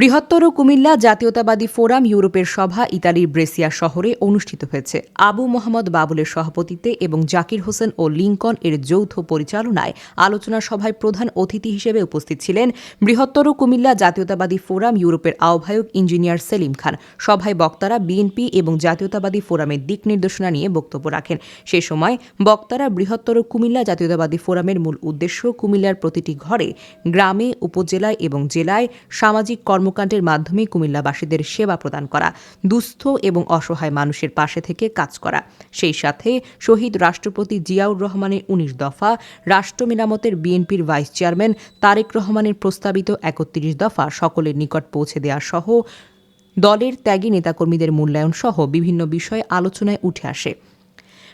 বৃহত্তর কুমিল্লা জাতীয়তাবাদী ফোরাম ইউরোপের সভা ইতালির ব্রেসিয়া শহরে অনুষ্ঠিত হয়েছে। আবু মোহাম্মদ বাবুলের সভাপতিত্বে এবং জাকির হোসেন ও লিঙ্কন এর যৌথ পরিচালনায় আলোচনা সভায় প্রধান অতিথি হিসেবে উপস্থিত ছিলেন বৃহত্তর কুমিল্লা জাতীয়তাবাদী ফোরাম ইউরোপের আহ্বায়ক ইঞ্জিনিয়ার সেলিম খান। সভায় বক্তারা বিএনপি এবং জাতীয়তাবাদী ফোরামের দিক নির্দেশনা নিয়ে বক্তব্য রাখেন। সে সময় বক্তারা বৃহত্তর কুমিল্লা জাতীয়তাবাদী ফোরামের মূল উদ্দেশ্য কুমিল্লার প্রতিটি ঘরে গ্রামে, উপজেলায় এবং জেলায় সামাজিক কর্মকাণ্ডের মাধ্যমে কুমিল্লাবাসীদের সেবা প্রদান করা, দুস্থ এবং অসহায় মানুষের পাশে থেকে কাজ করা। সেই সাথে শহীদ রাষ্ট্রপতি জিয়াউর রহমানের উনিশ দফা, রাষ্ট্র মেরামতের বিএনপির ভাইস চেয়ারম্যান তারেক রহমানের প্রস্তাবিত একত্রিশ দফা সকলের নিকট পৌঁছে দেওয়া সহ দলের ত্যাগী নেতাকর্মীদের মূল্যায়ন সহ বিভিন্ন বিষয়ে আলোচনায় উঠে আসে।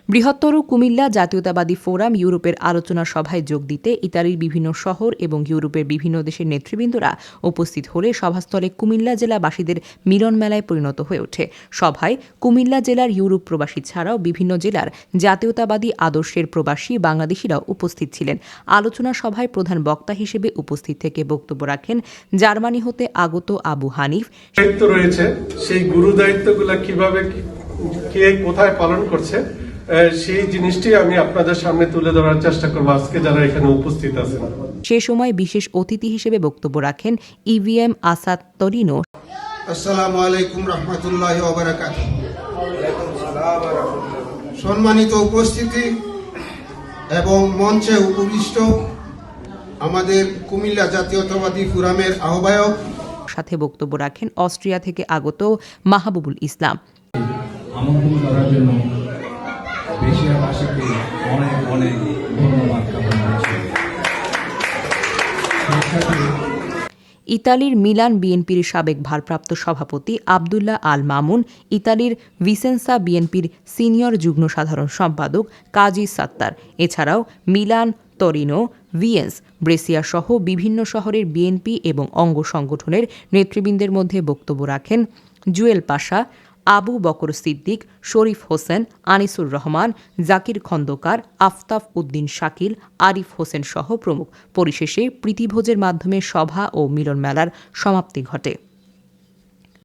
বৃহত্তর কুমিল্লা জাতীয়তাবাদী ফোরাম ইউরোপের আলোচনা সভায় যোগ দিতে ইতালির বিভিন্ন শহর এবং ইউরোপের বিভিন্ন দেশের নেতৃবৃন্দরা উপস্থিত হলে সভাস্থলে কুমিল্লা জেলাবাসীদের মিলন মেলায় পরিণত হয়ে ওঠে। সভায় কুমিল্লা জেলার ইউরোপ প্রবাসী ছাড়াও বিভিন্ন জেলার জাতীয়তাবাদী আদর্শের প্রবাসী বাংলাদেশিরাও উপস্থিত ছিলেন। আলোচনা সভায় প্রধান বক্তা হিসেবে উপস্থিত থেকে বক্তব্য রাখেন জার্মানি হতে আগত আবু হানিফ। রয়েছে। সেই গুরু দায়িত্বগুলো কীভাবে কে কোথায় পালন করছে সেই জিনিসটি আমি আপনাদের সামনে তুলে ধরার চেষ্টা করব। আজকে যারা এখানে উপস্থিত আছেন। সে সময় বিশেষ অতিথি হিসেবে বক্তব্য রাখেন ইভিএম আসাদ তরিনো। আসসালামু আলাইকুম রহমতুল্লাহ ওবরাকাত সম্মানিত উপস্থিতি এবং মঞ্চে উপবিষ্ট আমাদের কুমিল্লা জাতীয়তাবাদী ফোরামের আহ্বায়ক। সাথে বক্তব্য রাখেন অস্ট্রিয়া থেকে আগত মাহবুবুল ইসলাম। আমন্ত্রণ করার জন্য দেশিয়াবাসীকে অনেক অনেক ধন্যবাদ করছি। ইতালির মিলান বিএনপির সাবেক ভারপ্রাপ্ত সভাপতি আবদুল্লাহ আল মামুন, ইতালির ভিসেন্সা বিএনপির সিনিয়র যুগ্ম সাধারণ সম্পাদক কাজী সাত্তার, এছাড়াও মিলান, তরিনো, ভিয়েন্স, ব্রেসিয়া সহ বিভিন্ন শহরের বিএনপি এবং অঙ্গ সংগঠনের নেতৃবৃন্দের মধ্যে বক্তব্য রাখেন জুয়েল পাশা আবু বকর সিদ্দিক, শরীফ হোসেন, আনিসুর রহমান, জাকির খন্দকার, আফতাফ উদ্দিন শাকিল, আরিফ হোসেন সহ প্রমুখ। পরিশেষে প্রীতিভোজের মাধ্যমে সভা ও মিলনমেলার সমাপ্তি ঘটে।